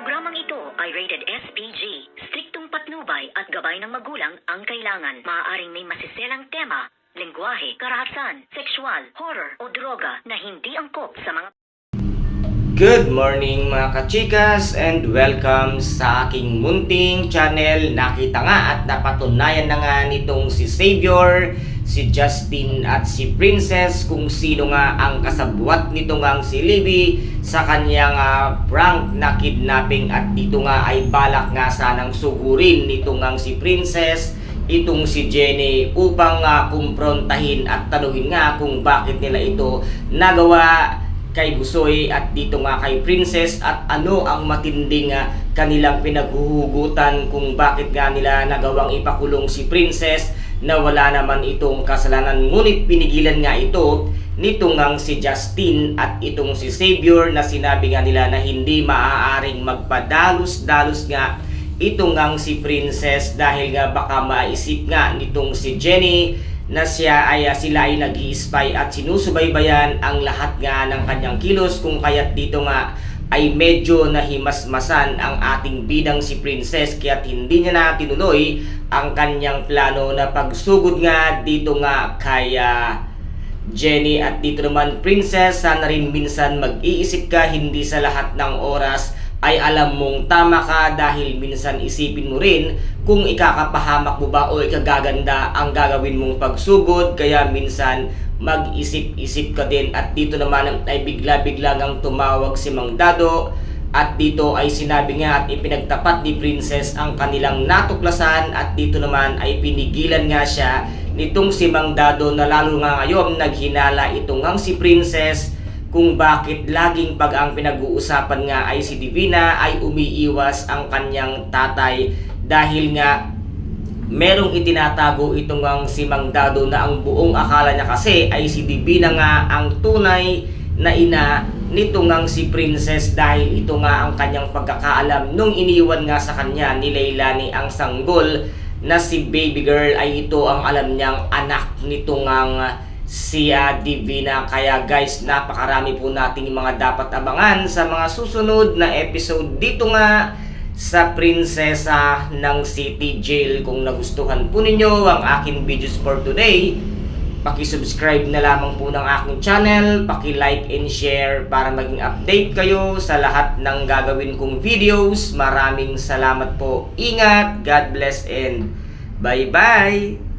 Programang ito ay rated SPG. Striktong patnubay at gabay ng magulang ang kailangan. Maaaring may masiselang tema, lengguwahe, karahasan, sexual, horror o droga na hindi angkop sa mga Good morning mga kachikas and welcome sa aking munting channel. Nakita nga at napatunayan na nga nitong si Savior, si Justin at si Princess kung sino nga ang kasabwat nito nga si Libby sa kanyang ah, prank na kidnapping. At dito nga ay balak nga sanang sugurin nito nga si Princess itong si Jenny upang nga kumprontahin at tanungin nga kung bakit nila ito nagawa kay Busoy at dito nga kay Princess at ano ang matinding nga kanilang pinaghuhugutan kung bakit nga nila nagawang ipakulong si Princess na wala naman itong kasalanan. Ngunit pinigilan nga ito ngang si Justin at itong si Savior na sinabi nga nila na hindi maaaring magpadalos-dalos nga ngang si Princess dahil nga baka maisip nga nitong si Jenny na siya ay ah, sila ay nag spy at sinusubaybayan ang lahat nga ng kanyang kilos kung kaya't dito nga ay medyo nahimasmasan ang ating bidang si Princess kaya hindi niya na tinuloy ang kanyang plano na pagsugod nga dito nga kay ah, Jenny. At dito naman Princess sana rin minsan mag-iisip ka hindi sa lahat ng oras ay alam mong tama ka dahil minsan isipin mo rin kung ikakapahamak mo ba o ikagaganda ang gagawin mong pagsugod. Kaya minsan mag-isip-isip ka din. At dito naman ay bigla-bigla ngang tumawag si Mang Dado. At dito ay sinabi nga at ipinagtapat ni Princess ang kanilang natuklasan. At dito naman ay pinigilan nga siya nitong si Mang Dado na lalo nga ngayon naghinala itong ang si Princess kung bakit laging pag ang pinag-uusapan nga ay si Divina ay umiiwas ang kanyang tatay. Dahil nga merong itinatago itong ang si Mang Dado na ang buong akala niya kasi ay si Divina nga ang tunay na ina nito ngang si Princess dahil ito nga ang kanyang pagkakaalam nung iniwan nga sa kanya ni Leilani ang sanggol na si baby girl ay ito ang alam niyang anak nito ngang si ah, Divina. Kaya guys, napakarami po nating mga dapat abangan sa mga susunod na episode dito nga sa Prinsesa ng City Jail. Kung nagustuhan po ninyo ang aking videos for today, Paki-subscribe na lamang po ng aking channel, paki-like and share para maging update kayo sa lahat ng gagawin kong videos. Maraming salamat po. Ingat, God bless and bye-bye!